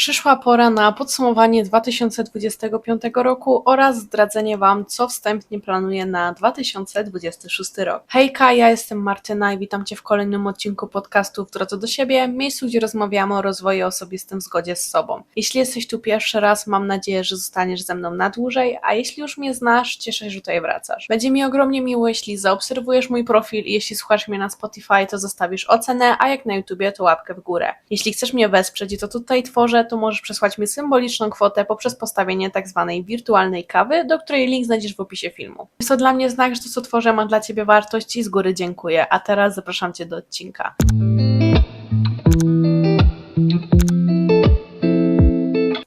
Przyszła pora na podsumowanie 2025 roku oraz zdradzenie Wam, co wstępnie planuję na 2026 rok. Hejka, ja jestem Martyna i witam Cię w kolejnym odcinku podcastu W drodze do siebie, miejscu, gdzie rozmawiamy o rozwoju osobistym w zgodzie z sobą. Jeśli jesteś tu pierwszy raz, mam nadzieję, że zostaniesz ze mną na dłużej, a jeśli już mnie znasz, cieszę się, że tutaj wracasz. Będzie mi ogromnie miło, jeśli zaobserwujesz mój profil i jeśli słuchasz mnie na Spotify, to zostawisz ocenę, a jak na YouTubie, to łapkę w górę. Jeśli chcesz mnie wesprzeć i to tutaj tworzę, to możesz przesłać mi symboliczną kwotę poprzez postawienie tak zwanej wirtualnej kawy, do której link znajdziesz w opisie filmu. Jest to dla mnie znak, że to co tworzę ma dla Ciebie wartość i z góry dziękuję. A teraz zapraszam Cię do odcinka.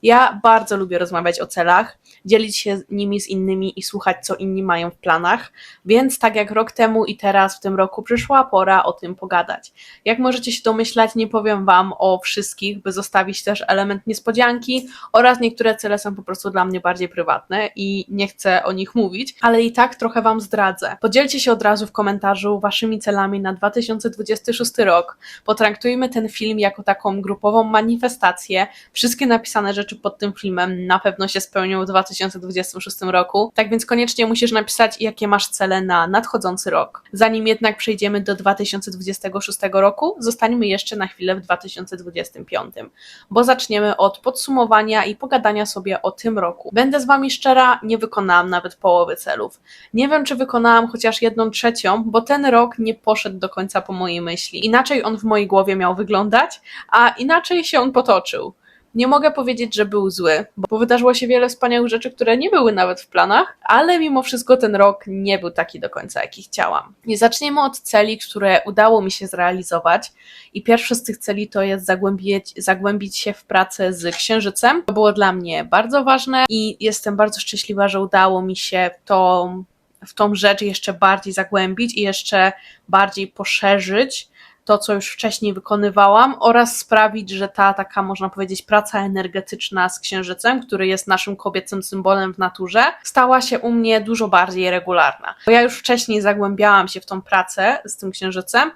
Ja bardzo lubię rozmawiać o celach, dzielić się nimi z innymi i słuchać, co inni mają w planach, więc tak jak rok temu i teraz w tym roku przyszła pora o tym pogadać. Jak możecie się domyślać, nie powiem Wam o wszystkich, by zostawić też element niespodzianki oraz niektóre cele są po prostu dla mnie bardziej prywatne i nie chcę o nich mówić, ale i tak trochę Wam zdradzę. Podzielcie się od razu w komentarzu Waszymi celami na 2026 rok. Potraktujmy ten film jako taką grupową manifestację. Wszystkie napisane rzeczy pod tym filmem na pewno się spełnią w 2026 roku. Tak więc koniecznie musisz napisać, jakie masz cele na nadchodzący rok. Zanim jednak przejdziemy do 2026 roku, zostańmy jeszcze na chwilę w 2025, bo zaczniemy od podsumowania i pogadania sobie o tym roku. Będę z Wami szczera, nie wykonałam nawet połowy celów. Nie wiem, czy wykonałam chociaż jedną trzecią, bo ten rok nie poszedł do końca po mojej myśli. Inaczej on w mojej głowie miał wyglądać, a inaczej się on potoczył. Nie mogę powiedzieć, że był zły, bo wydarzyło się wiele wspaniałych rzeczy, które nie były nawet w planach, ale mimo wszystko ten rok nie był taki do końca, jaki chciałam. I zaczniemy od celi, które udało mi się zrealizować. I pierwszy z tych celi to jest zagłębić, zagłębić się w pracę z księżycem. To było dla mnie bardzo ważne i jestem bardzo szczęśliwa, że udało mi się to w tą rzecz jeszcze bardziej zagłębić i jeszcze bardziej poszerzyć to, co już wcześniej wykonywałam, oraz sprawić, że ta taka, można powiedzieć, praca energetyczna z księżycem, który jest naszym kobiecym symbolem w naturze, stała się u mnie dużo bardziej regularna. Bo ja już wcześniej zagłębiałam się w tą pracę z tym księżycem,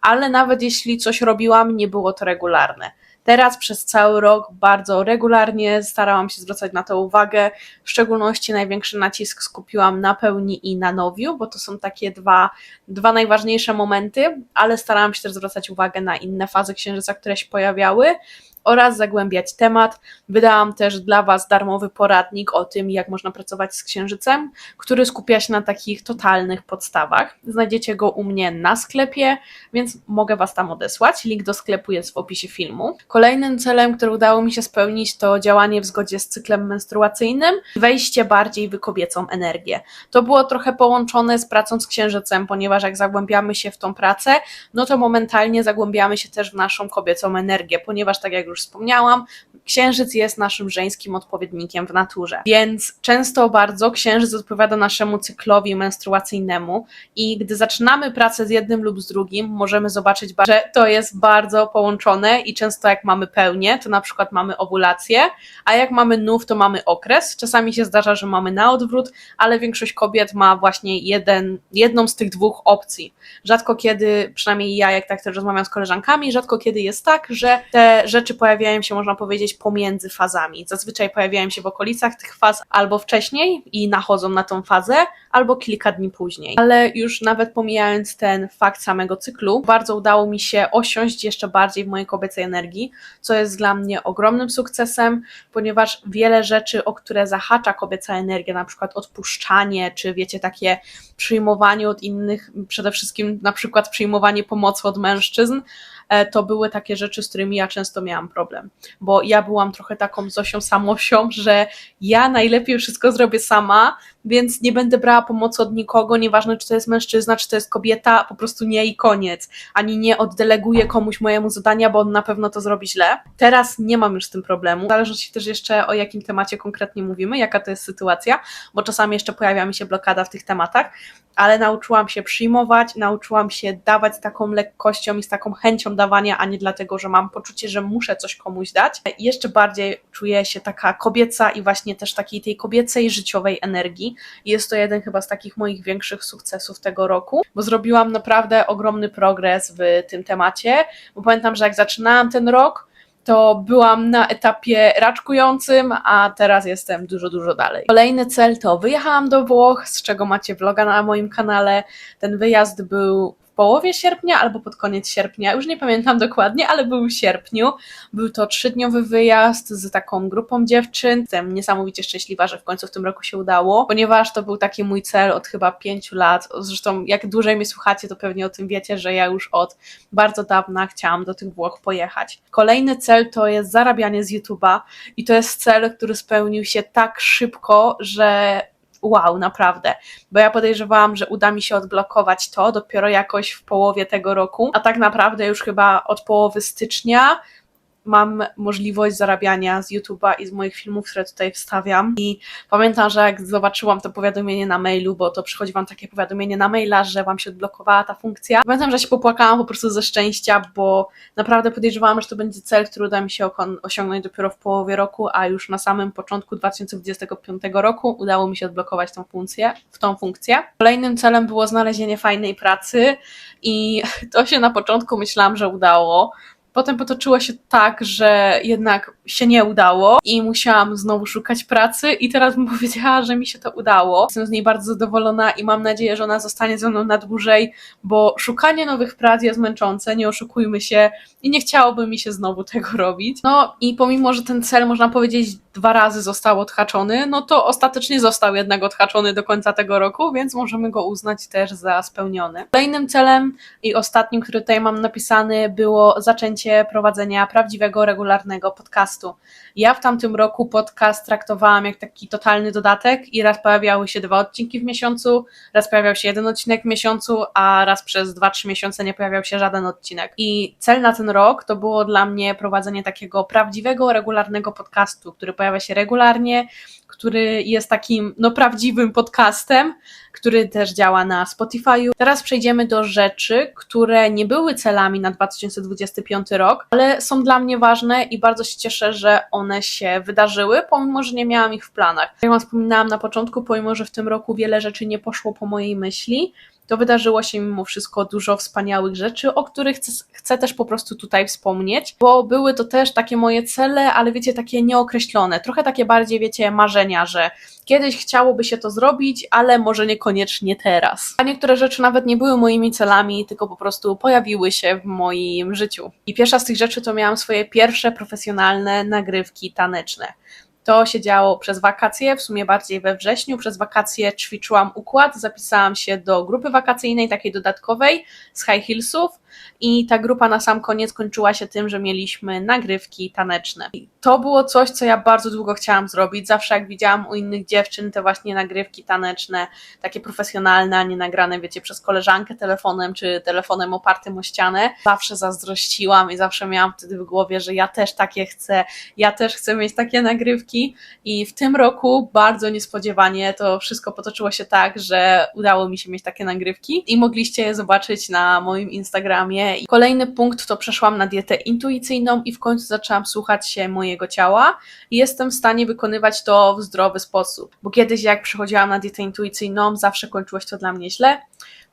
ale nawet jeśli coś robiłam, nie było to regularne. Teraz przez cały rok bardzo regularnie starałam się zwracać na to uwagę. W szczególności największy nacisk skupiłam na pełni i na nowiu, bo to są takie dwa, dwa najważniejsze momenty, ale starałam się też zwracać uwagę na inne fazy księżyca, które się pojawiały oraz zagłębiać temat. Wydałam też dla Was darmowy poradnik o tym, jak można pracować z księżycem, który skupia się na takich totalnych podstawach. Znajdziecie go u mnie na sklepie, więc mogę Was tam odesłać. Link do sklepu jest w opisie filmu. Kolejnym celem, który udało mi się spełnić, to działanie w zgodzie z cyklem menstruacyjnym wejście bardziej w kobiecą energię. To było trochę połączone z pracą z księżycem, ponieważ jak zagłębiamy się w tą pracę, no to momentalnie zagłębiamy się też w naszą kobiecą energię, ponieważ tak jak już wspomniałam, księżyc jest naszym żeńskim odpowiednikiem w naturze. Więc często bardzo księżyc odpowiada naszemu cyklowi menstruacyjnemu i gdy zaczynamy pracę z jednym lub z drugim, możemy zobaczyć, że to jest bardzo połączone i często jak mamy pełnię, to na przykład mamy owulację, a jak mamy nów, to mamy okres. Czasami się zdarza, że mamy na odwrót, ale większość kobiet ma właśnie jeden, jedną z tych dwóch opcji. Rzadko kiedy, przynajmniej ja, jak tak też rozmawiam z koleżankami, rzadko kiedy jest tak, że te rzeczy pojawiają się, można powiedzieć, pomiędzy fazami. Zazwyczaj pojawiają się w okolicach tych faz albo wcześniej i nachodzą na tą fazę, albo kilka dni później. Ale już nawet pomijając ten fakt samego cyklu, bardzo udało mi się osiąść jeszcze bardziej w mojej kobiecej energii, co jest dla mnie ogromnym sukcesem, ponieważ wiele rzeczy, o które zahacza kobieca energia, na przykład odpuszczanie, czy wiecie, takie przyjmowanie od innych, przede wszystkim na przykład przyjmowanie pomocy od mężczyzn, to były takie rzeczy, z którymi ja często miałam problem, bo ja byłam trochę taką Zosią samosią, że ja najlepiej wszystko zrobię sama, więc nie będę brała pomocy od nikogo, nieważne czy to jest mężczyzna, czy to jest kobieta, po prostu nie i koniec. Ani nie oddeleguję komuś mojemu zadania, bo on na pewno to zrobi źle. Teraz nie mam już z tym problemu. Zależy się też jeszcze o jakim temacie konkretnie mówimy, jaka to jest sytuacja, bo czasami jeszcze pojawia mi się blokada w tych tematach, ale nauczyłam się przyjmować, nauczyłam się dawać z taką lekkością i z taką chęcią dawania, a nie dlatego, że mam poczucie, że muszę coś komuś dać. I jeszcze bardziej czuję się taka kobieca i właśnie też takiej tej kobiecej życiowej energii. Jest to jeden chyba z takich moich większych sukcesów tego roku, bo zrobiłam naprawdę ogromny progres w tym temacie, bo pamiętam, że jak zaczynałam ten rok, to byłam na etapie raczkującym, a teraz jestem dużo, dużo dalej. Kolejny cel to wyjechałam do Włoch, z czego macie vloga na moim kanale. Ten wyjazd był połowie sierpnia albo pod koniec sierpnia, już nie pamiętam dokładnie, ale był w sierpniu. Był to trzydniowy wyjazd z taką grupą dziewczyn. Jestem niesamowicie szczęśliwa, że w końcu w tym roku się udało, ponieważ to był taki mój cel od chyba pięciu lat. Zresztą jak dłużej mnie słuchacie, to pewnie o tym wiecie, że ja już od bardzo dawna chciałam do tych Włoch pojechać. Kolejny cel to jest zarabianie z YouTube'a i to jest cel, który spełnił się tak szybko, że wow, naprawdę. Bo ja podejrzewałam, że uda mi się odblokować to dopiero jakoś w połowie tego roku, a tak naprawdę już chyba od połowy stycznia mam możliwość zarabiania z YouTube'a i z moich filmów, które tutaj wstawiam. I pamiętam, że jak zobaczyłam to powiadomienie na mailu, bo to przychodzi wam takie powiadomienie na maila, że wam się odblokowała ta funkcja. Pamiętam, że się popłakałam po prostu ze szczęścia, bo naprawdę podejrzewałam, że to będzie cel, który uda mi się osiągnąć dopiero w połowie roku, a już na samym początku 2025 roku udało mi się odblokować tą funkcję, w tą funkcję. Kolejnym celem było znalezienie fajnej pracy i to się na początku myślałam, że udało Potem potoczyło się tak, że jednak się nie udało i musiałam znowu szukać pracy i teraz bym powiedziała, że mi się to udało. Jestem z niej bardzo zadowolona i mam nadzieję, że ona zostanie ze mną na dłużej, bo szukanie nowych prac jest męczące, nie oszukujmy się i nie chciałoby mi się znowu tego robić. No i pomimo, że ten cel można powiedzieć dwa razy został odhaczony, no to ostatecznie został jednak odhaczony do końca tego roku, więc możemy go uznać też za spełniony. Kolejnym celem i ostatnim, który tutaj mam napisany, było zaczęcie prowadzenia prawdziwego, regularnego podcastu. Ja w tamtym roku podcast traktowałam jak taki totalny dodatek i raz pojawiały się dwa odcinki w miesiącu, raz pojawiał się jeden odcinek w miesiącu, a raz przez dwa, trzy miesiące nie pojawiał się żaden odcinek. I cel na ten rok to było dla mnie prowadzenie takiego prawdziwego, regularnego podcastu, który pojawia się regularnie, który jest takim no, prawdziwym podcastem, który też działa na Spotify'u. Teraz przejdziemy do rzeczy, które nie były celami na 2025 rok, ale są dla mnie ważne i bardzo się cieszę, że one się wydarzyły, pomimo, że nie miałam ich w planach. Jak Wam wspominałam na początku, pomimo, że w tym roku wiele rzeczy nie poszło po mojej myśli, to wydarzyło się mimo wszystko dużo wspaniałych rzeczy, o których chcę, chcę, też po prostu tutaj wspomnieć, bo były to też takie moje cele, ale wiecie, takie nieokreślone, trochę takie bardziej, wiecie, marzenia, że kiedyś chciałoby się to zrobić, ale może niekoniecznie teraz. A niektóre rzeczy nawet nie były moimi celami, tylko po prostu pojawiły się w moim życiu. I pierwsza z tych rzeczy to miałam swoje pierwsze profesjonalne nagrywki taneczne. To się działo przez wakacje, w sumie bardziej we wrześniu. Przez wakacje ćwiczyłam układ, zapisałam się do grupy wakacyjnej, takiej dodatkowej z High Hillsów i ta grupa na sam koniec kończyła się tym, że mieliśmy nagrywki taneczne. I to było coś, co ja bardzo długo chciałam zrobić. Zawsze jak widziałam u innych dziewczyn te właśnie nagrywki taneczne, takie profesjonalne, a nie nagrane, wiecie, przez koleżankę telefonem czy telefonem opartym o ścianę, zawsze zazdrościłam i zawsze miałam wtedy w głowie, że ja też takie chcę, ja też chcę mieć takie nagrywki i w tym roku bardzo niespodziewanie to wszystko potoczyło się tak, że udało mi się mieć takie nagrywki i mogliście je zobaczyć na moim Instagramie. I kolejny punkt to przeszłam na dietę intuicyjną i w końcu zaczęłam słuchać się mojego ciała i jestem w stanie wykonywać to w zdrowy sposób. Bo kiedyś jak przechodziłam na dietę intuicyjną, zawsze kończyło się to dla mnie źle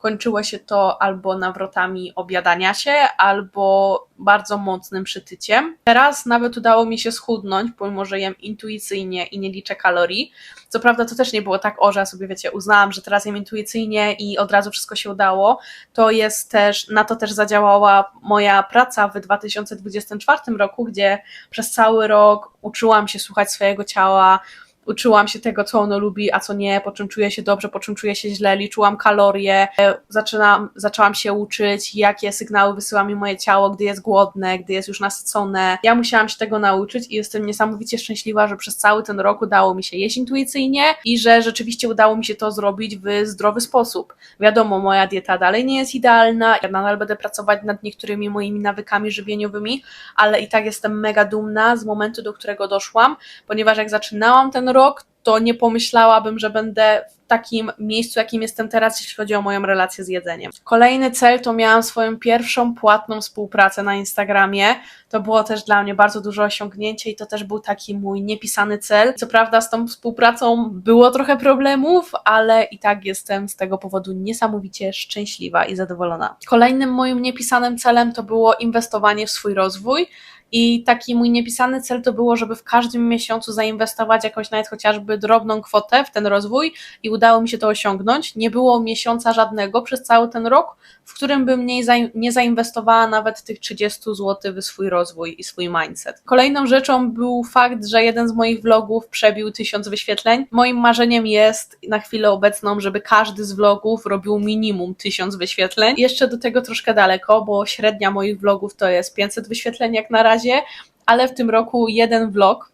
kończyło się to albo nawrotami obiadania się, albo bardzo mocnym przytyciem. Teraz nawet udało mi się schudnąć, pomimo że jem intuicyjnie i nie liczę kalorii. Co prawda to też nie było tak, o, że ja sobie, wiecie, uznałam, że teraz jem intuicyjnie i od razu wszystko się udało. To jest też, na to też zadziałała moja praca w 2024 roku, gdzie przez cały rok uczyłam się słuchać swojego ciała, uczyłam się tego, co ono lubi, a co nie, po czym czuję się dobrze, po czym czuję się źle, liczyłam kalorie, zaczynam, zaczęłam się uczyć, jakie sygnały wysyła mi moje ciało, gdy jest głodne, gdy jest już nasycone. Ja musiałam się tego nauczyć i jestem niesamowicie szczęśliwa, że przez cały ten rok udało mi się jeść intuicyjnie i że rzeczywiście udało mi się to zrobić w zdrowy sposób. Wiadomo, moja dieta dalej nie jest idealna, ja nadal będę pracować nad niektórymi moimi nawykami żywieniowymi, ale i tak jestem mega dumna z momentu, do którego doszłam, ponieważ jak zaczynałam ten rok, to nie pomyślałabym, że będę w takim miejscu, jakim jestem teraz, jeśli chodzi o moją relację z jedzeniem. Kolejny cel to miałam swoją pierwszą płatną współpracę na Instagramie. To było też dla mnie bardzo duże osiągnięcie i to też był taki mój niepisany cel. Co prawda z tą współpracą było trochę problemów, ale i tak jestem z tego powodu niesamowicie szczęśliwa i zadowolona. Kolejnym moim niepisanym celem to było inwestowanie w swój rozwój I taki mój niepisany cel to było, żeby w każdym miesiącu zainwestować jakąś nawet chociażby drobną kwotę w ten rozwój i udało mi się to osiągnąć. Nie było miesiąca żadnego przez cały ten rok, w którym bym nie, nie zainwestowała nawet tych 30 zł w swój rozwój i swój mindset. Kolejną rzeczą był fakt, że jeden z moich vlogów przebił 1000 wyświetleń. Moim marzeniem jest na chwilę obecną, żeby każdy z vlogów robił minimum 1000 wyświetleń. Jeszcze do tego troszkę daleko, bo średnia moich vlogów to jest 500 wyświetleń jak na razie, ale w tym roku jeden vlog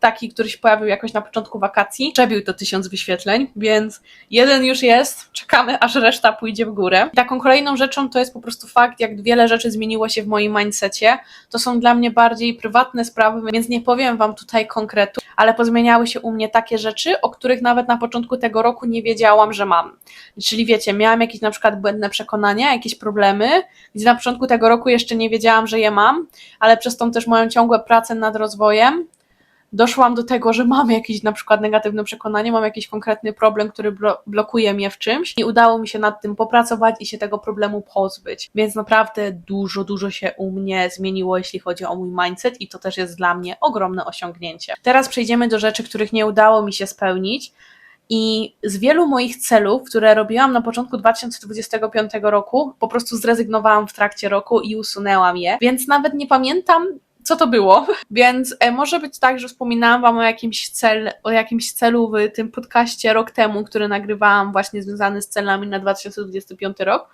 taki, który się pojawił jakoś na początku wakacji, przebił to tysiąc wyświetleń, więc jeden już jest, czekamy aż reszta pójdzie w górę. Taką kolejną rzeczą to jest po prostu fakt, jak wiele rzeczy zmieniło się w moim mindsetie. To są dla mnie bardziej prywatne sprawy, więc nie powiem Wam tutaj konkretu, ale pozmieniały się u mnie takie rzeczy, o których nawet na początku tego roku nie wiedziałam, że mam. Czyli wiecie, miałam jakieś na przykład błędne przekonania, jakieś problemy, gdzie na początku tego roku jeszcze nie wiedziałam, że je mam, ale przez tą też moją ciągłe pracę nad rozwojem, doszłam do tego, że mam jakieś na przykład negatywne przekonanie, mam jakiś konkretny problem, który blo- blokuje mnie w czymś i udało mi się nad tym popracować i się tego problemu pozbyć. Więc naprawdę dużo, dużo się u mnie zmieniło, jeśli chodzi o mój mindset i to też jest dla mnie ogromne osiągnięcie. Teraz przejdziemy do rzeczy, których nie udało mi się spełnić. I z wielu moich celów, które robiłam na początku 2025 roku, po prostu zrezygnowałam w trakcie roku i usunęłam je, więc nawet nie pamiętam, co to było. Więc e, może być tak, że wspominałam Wam o jakimś, cel, o jakimś celu w tym podcaście rok temu, który nagrywałam właśnie związany z celami na 2025 rok.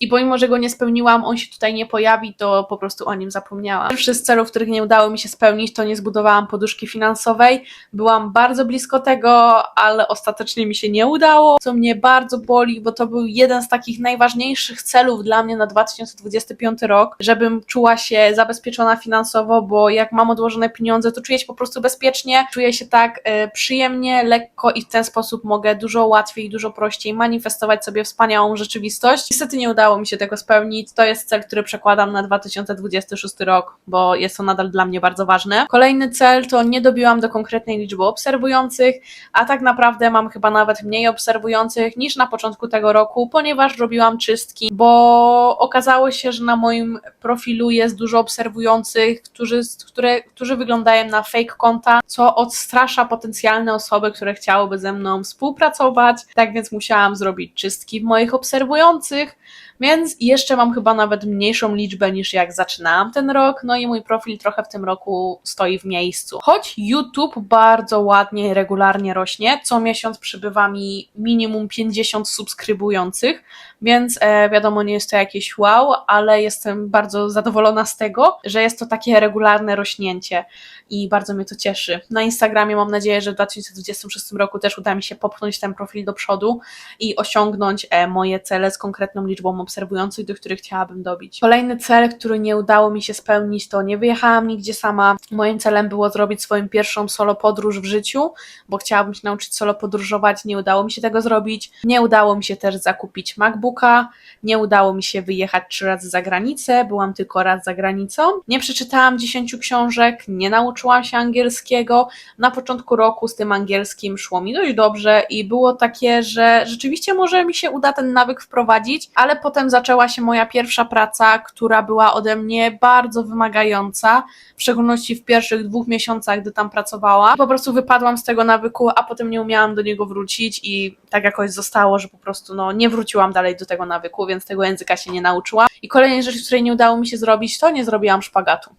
I pomimo, że go nie spełniłam, on się tutaj nie pojawi, to po prostu o nim zapomniałam. Pierwszy z celów, których nie udało mi się spełnić, to nie zbudowałam poduszki finansowej. Byłam bardzo blisko tego, ale ostatecznie mi się nie udało, co mnie bardzo boli, bo to był jeden z takich najważniejszych celów dla mnie na 2025 rok, żebym czuła się zabezpieczona finansowo, bo jak mam odłożone pieniądze, to czuję się po prostu bezpiecznie, czuję się tak e, przyjemnie, lekko i w ten sposób mogę dużo łatwiej, dużo prościej manifestować sobie wspaniałą rzeczywistość. Niestety nie udało mi się tego spełnić. To jest cel, który przekładam na 2026 rok, bo jest to nadal dla mnie bardzo ważne. Kolejny cel to nie dobiłam do konkretnej liczby obserwujących, a tak naprawdę mam chyba nawet mniej obserwujących niż na początku tego roku, ponieważ robiłam czystki, bo okazało się, że na moim profilu jest dużo obserwujących, którzy, które, którzy wyglądają na fake konta, co odstrasza potencjalne osoby, które chciałyby ze mną współpracować. Tak więc musiałam zrobić czystki w moich obserwujących. Więc jeszcze mam chyba nawet mniejszą liczbę niż jak zaczynałam ten rok, no i mój profil trochę w tym roku stoi w miejscu. Choć YouTube bardzo ładnie i regularnie rośnie, co miesiąc przybywa mi minimum 50 subskrybujących, więc e, wiadomo, nie jest to jakieś wow, ale jestem bardzo zadowolona z tego, że jest to takie regularne rośnięcie i bardzo mnie to cieszy. Na Instagramie mam nadzieję, że w 2026 roku też uda mi się popchnąć ten profil do przodu i osiągnąć e, moje cele z konkretną liczbą obserwujących, do których chciałabym dobić. Kolejny cel, który nie udało mi się spełnić, to nie wyjechałam nigdzie sama. Moim celem było zrobić swoją pierwszą solo podróż w życiu, bo chciałabym się nauczyć solo podróżować, nie udało mi się tego zrobić. Nie udało mi się też zakupić MacBooka, nie udało mi się wyjechać trzy razy za granicę, byłam tylko raz za granicą. Nie przeczytałam dziesięciu książek, nie nauczyłam się angielskiego. Na początku roku z tym angielskim szło mi dość dobrze i było takie, że rzeczywiście może mi się uda ten nawyk wprowadzić, ale potem zaczęła się moja pierwsza praca, która była ode mnie bardzo wymagająca, w szczególności w pierwszych dwóch miesiącach, gdy tam pracowałam. Po prostu wypadłam z tego nawyku, a potem nie umiałam do niego wrócić i tak jakoś zostało, że po prostu no, nie wróciłam dalej do tego nawyku, więc tego języka się nie nauczyłam. I kolejnej rzeczy, której nie udało mi się zrobić, to nie zrobiłam szpagatu.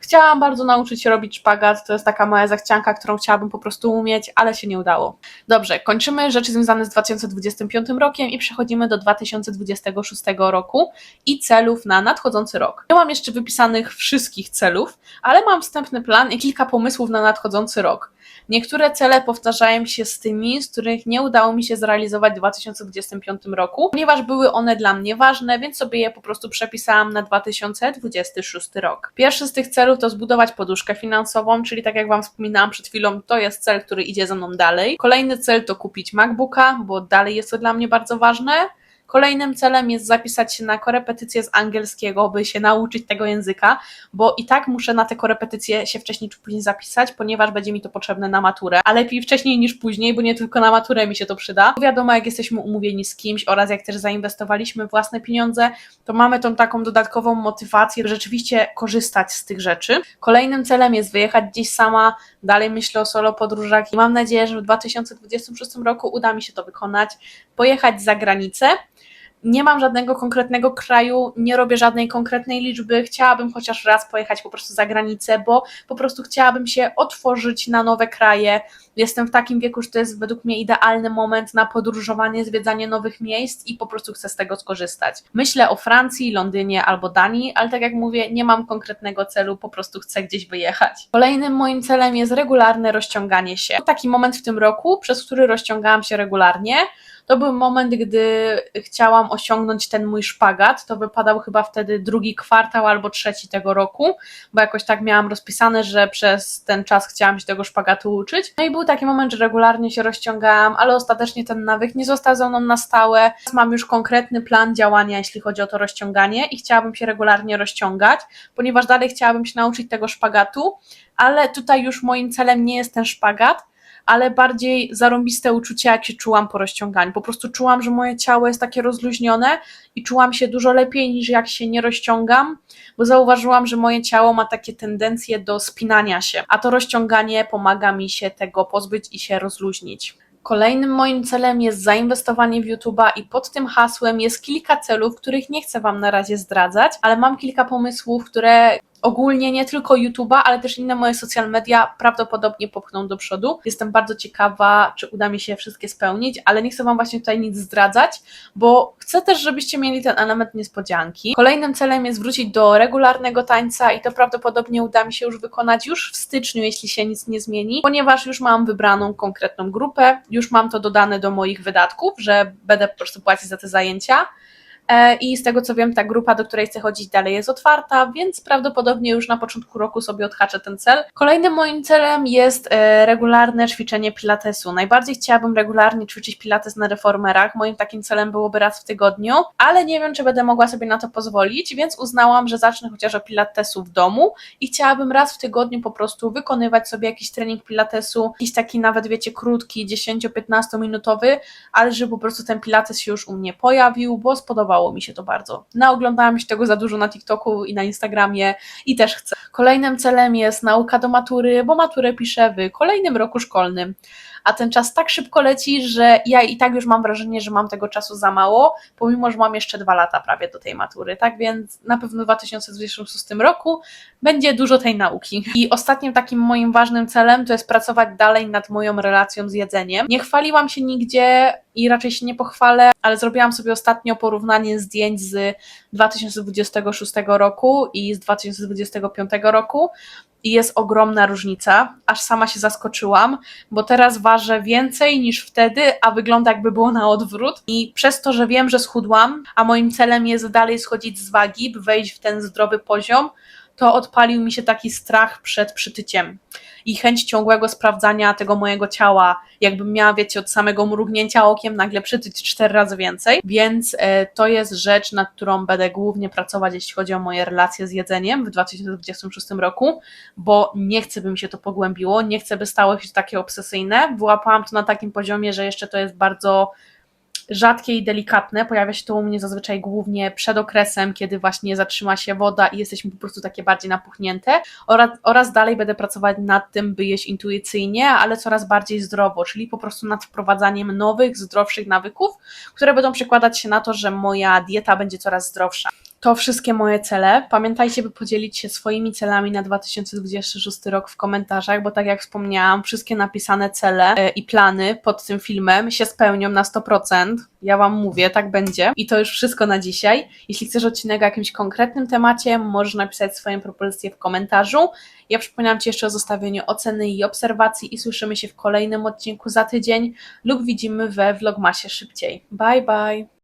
Chciałam bardzo nauczyć się robić szpagat, to jest taka moja zachcianka, którą chciałabym po prostu umieć, ale się nie udało. Dobrze, kończymy rzeczy związane z 2025 rokiem i przechodzimy do 2026 roku i celów na nadchodzący rok. Nie mam jeszcze wypisanych wszystkich celów, ale mam wstępny plan i kilka pomysłów na nadchodzący rok. Niektóre cele powtarzają się z tymi, z których nie udało mi się zrealizować w 2025 roku, ponieważ były one dla mnie ważne, więc sobie je po prostu przepisałam na 2026 rok. Pierwszy z tych celów to zbudować poduszkę finansową, czyli tak jak Wam wspominałam przed chwilą, to jest cel, który idzie ze mną dalej. Kolejny cel to kupić MacBooka, bo dalej jest to dla mnie bardzo ważne. Kolejnym celem jest zapisać się na korepetycję z angielskiego, by się nauczyć tego języka, bo i tak muszę na te korepetycje się wcześniej czy później zapisać, ponieważ będzie mi to potrzebne na maturę. A lepiej wcześniej niż później, bo nie tylko na maturę mi się to przyda. Wiadomo, jak jesteśmy umówieni z kimś oraz jak też zainwestowaliśmy własne pieniądze, to mamy tą taką dodatkową motywację, by rzeczywiście korzystać z tych rzeczy. Kolejnym celem jest wyjechać gdzieś sama, dalej myślę o solo podróżach i mam nadzieję, że w 2026 roku uda mi się to wykonać, pojechać za granicę. Nie mam żadnego konkretnego kraju, nie robię żadnej konkretnej liczby. Chciałabym chociaż raz pojechać po prostu za granicę, bo po prostu chciałabym się otworzyć na nowe kraje. Jestem w takim wieku, że to jest według mnie idealny moment na podróżowanie, zwiedzanie nowych miejsc i po prostu chcę z tego skorzystać. Myślę o Francji, Londynie albo Danii, ale tak jak mówię, nie mam konkretnego celu, po prostu chcę gdzieś wyjechać. Kolejnym moim celem jest regularne rozciąganie się. Taki moment w tym roku, przez który rozciągałam się regularnie to był moment, gdy chciałam osiągnąć ten mój szpagat. To wypadał chyba wtedy drugi kwartał albo trzeci tego roku, bo jakoś tak miałam rozpisane, że przez ten czas chciałam się tego szpagatu uczyć. No i był taki moment, że regularnie się rozciągałam, ale ostatecznie ten nawyk nie został ze mną na stałe. Mam już konkretny plan działania, jeśli chodzi o to rozciąganie i chciałabym się regularnie rozciągać, ponieważ dalej chciałabym się nauczyć tego szpagatu, ale tutaj już moim celem nie jest ten szpagat, ale bardziej zarąbiste uczucie, jak się czułam po rozciąganiu. Po prostu czułam, że moje ciało jest takie rozluźnione i czułam się dużo lepiej niż jak się nie rozciągam, bo zauważyłam, że moje ciało ma takie tendencje do spinania się, a to rozciąganie pomaga mi się tego pozbyć i się rozluźnić. Kolejnym moim celem jest zainwestowanie w YouTube'a i pod tym hasłem jest kilka celów, których nie chcę Wam na razie zdradzać, ale mam kilka pomysłów, które ogólnie nie tylko YouTube'a, ale też inne moje social media prawdopodobnie popchną do przodu. Jestem bardzo ciekawa, czy uda mi się wszystkie spełnić, ale nie chcę Wam właśnie tutaj nic zdradzać, bo chcę też, żebyście mieli ten element niespodzianki. Kolejnym celem jest wrócić do regularnego tańca i to prawdopodobnie uda mi się już wykonać już w styczniu, jeśli się nic nie zmieni, ponieważ już mam wybraną konkretną grupę, już mam to dodane do moich wydatków, że będę po prostu płacić za te zajęcia. E, I z tego co wiem, ta grupa, do której chcę chodzić, dalej jest otwarta, więc prawdopodobnie już na początku roku sobie odhaczę ten cel. Kolejnym moim celem jest e, regularne ćwiczenie pilatesu. Najbardziej chciałabym regularnie ćwiczyć pilates na reformerach. Moim takim celem byłoby raz w tygodniu, ale nie wiem, czy będę mogła sobie na to pozwolić, więc uznałam, że zacznę chociaż od pilatesu w domu i chciałabym raz w tygodniu po prostu wykonywać sobie jakiś trening pilatesu, jakiś taki nawet, wiecie, krótki, 10-15 minutowy, ale żeby po prostu ten pilates się już u mnie pojawił, bo spodobał podobało mi się to bardzo. Naoglądałam się tego za dużo na TikToku i na Instagramie i też chcę. Kolejnym celem jest nauka do matury, bo maturę piszę w kolejnym roku szkolnym a ten czas tak szybko leci, że ja i tak już mam wrażenie, że mam tego czasu za mało, pomimo, że mam jeszcze dwa lata prawie do tej matury. Tak więc na pewno w 2026 roku będzie dużo tej nauki. I ostatnim takim moim ważnym celem to jest pracować dalej nad moją relacją z jedzeniem. Nie chwaliłam się nigdzie i raczej się nie pochwalę, ale zrobiłam sobie ostatnio porównanie zdjęć z 2026 roku i z 2025 roku i jest ogromna różnica, aż sama się zaskoczyłam, bo teraz ważę więcej niż wtedy, a wygląda jakby było na odwrót. I przez to, że wiem, że schudłam, a moim celem jest dalej schodzić z wagi, by wejść w ten zdrowy poziom, to odpalił mi się taki strach przed przytyciem i chęć ciągłego sprawdzania tego mojego ciała, jakbym miała, wiecie, od samego mrugnięcia okiem nagle przytyć cztery razy więcej, więc e, to jest rzecz, nad którą będę głównie pracować, jeśli chodzi o moje relacje z jedzeniem w 2026 roku, bo nie chcę, by mi się to pogłębiło, nie chcę, by stało się takie obsesyjne, wyłapałam to na takim poziomie, że jeszcze to jest bardzo rzadkie i delikatne. Pojawia się to u mnie zazwyczaj głównie przed okresem, kiedy właśnie zatrzyma się woda i jesteśmy po prostu takie bardziej napuchnięte. Oraz, oraz dalej będę pracować nad tym, by jeść intuicyjnie, ale coraz bardziej zdrowo, czyli po prostu nad wprowadzaniem nowych, zdrowszych nawyków, które będą przekładać się na to, że moja dieta będzie coraz zdrowsza to wszystkie moje cele. Pamiętajcie, by podzielić się swoimi celami na 2026 rok w komentarzach, bo tak jak wspomniałam, wszystkie napisane cele e, i plany pod tym filmem się spełnią na 100%. Ja Wam mówię, tak będzie. I to już wszystko na dzisiaj. Jeśli chcesz odcinek o jakimś konkretnym temacie, możesz napisać swoje propozycje w komentarzu. Ja przypominam Ci jeszcze o zostawieniu oceny i obserwacji i słyszymy się w kolejnym odcinku za tydzień lub widzimy we Vlogmasie szybciej. Bye bye!